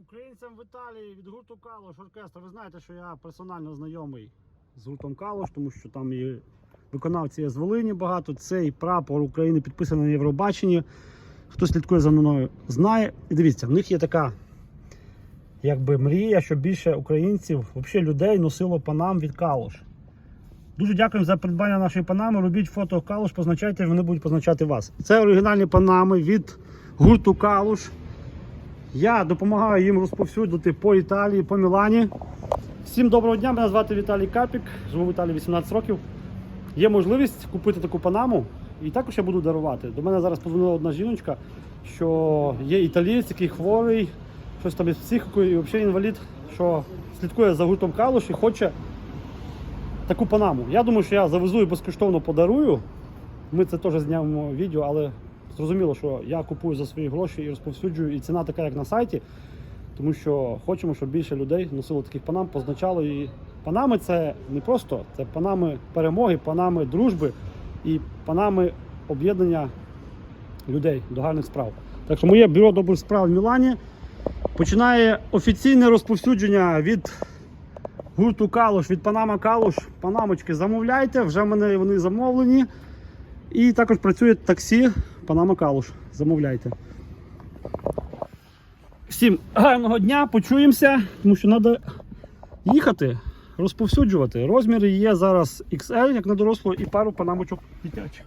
Українцям в Італії від гурту Калош оркестр. Ви знаєте, що я персонально знайомий з гуртом Калош, тому що там і виконавці є з Волині багато. Цей прапор України підписаний на Євробаченні. Хто слідкує за мною, знає. І дивіться, в них є така якби мрія, щоб більше українців, взагалі людей носило панам від Калош. Дуже дякуємо за придбання нашої панами. Робіть фото Калуш, позначайте, вони будуть позначати вас. Це оригінальні панами від гурту Калуш. Я допомагаю їм розповсюдити по Італії, по Мілані. Всім доброго дня, мене звати Віталій Капік, живу в Італії 18 років. Є можливість купити таку панаму, і також я буду дарувати. До мене зараз подзвонила одна жіночка, що є італієць, який хворий, щось там із психікою, і взагалі інвалід, що слідкує за гуртом Калуш і хоче таку панаму. Я думаю, що я завезу і безкоштовно подарую. Ми це теж знімемо відео, але зрозуміло, що я купую за свої гроші і розповсюджую, і ціна така, як на сайті. Тому що хочемо, щоб більше людей носило таких панам, позначало і панами це не просто, це панами перемоги, панами дружби і панами об'єднання людей до гарних справ. Так що моє бюро добрих справ в Мілані починає офіційне розповсюдження від гурту Калуш від Панама Калуш. Панамочки замовляйте, вже в мене вони замовлені. І також працює таксі Панама Калуш. Замовляйте. Всім гарного дня, почуємося, тому що треба їхати, розповсюджувати. Розміри є зараз XL, як на дорослого, і пару панамочок дитячих.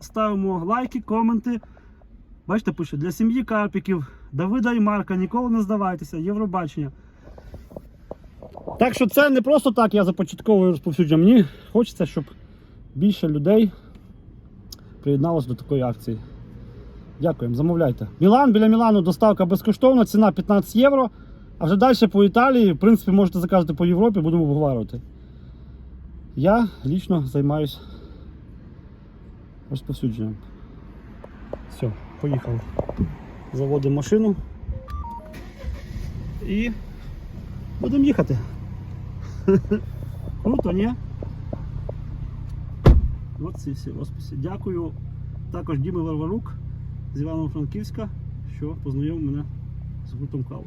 Ставимо лайки, коменти. Бачите, пише для сім'ї Карпіків, Давида і Марка, ніколи не здавайтеся, Євробачення. Так що це не просто так я започатковую розповсюдження. Мені хочеться, щоб більше людей приєдналося до такої акції. Дякуємо, замовляйте. Мілан біля Мілану доставка безкоштовна, ціна 15 євро. А вже далі по Італії, в принципі, можете заказати по Європі, будемо обговорювати. Я лічно займаюся розповсюдженням. Все, поїхали. Заводимо машину і будемо їхати. Круто, ні? От ці всі розписи. Дякую також Дімі Варварук з Івано-Франківська, що познайомив мене з гуртом Калуш.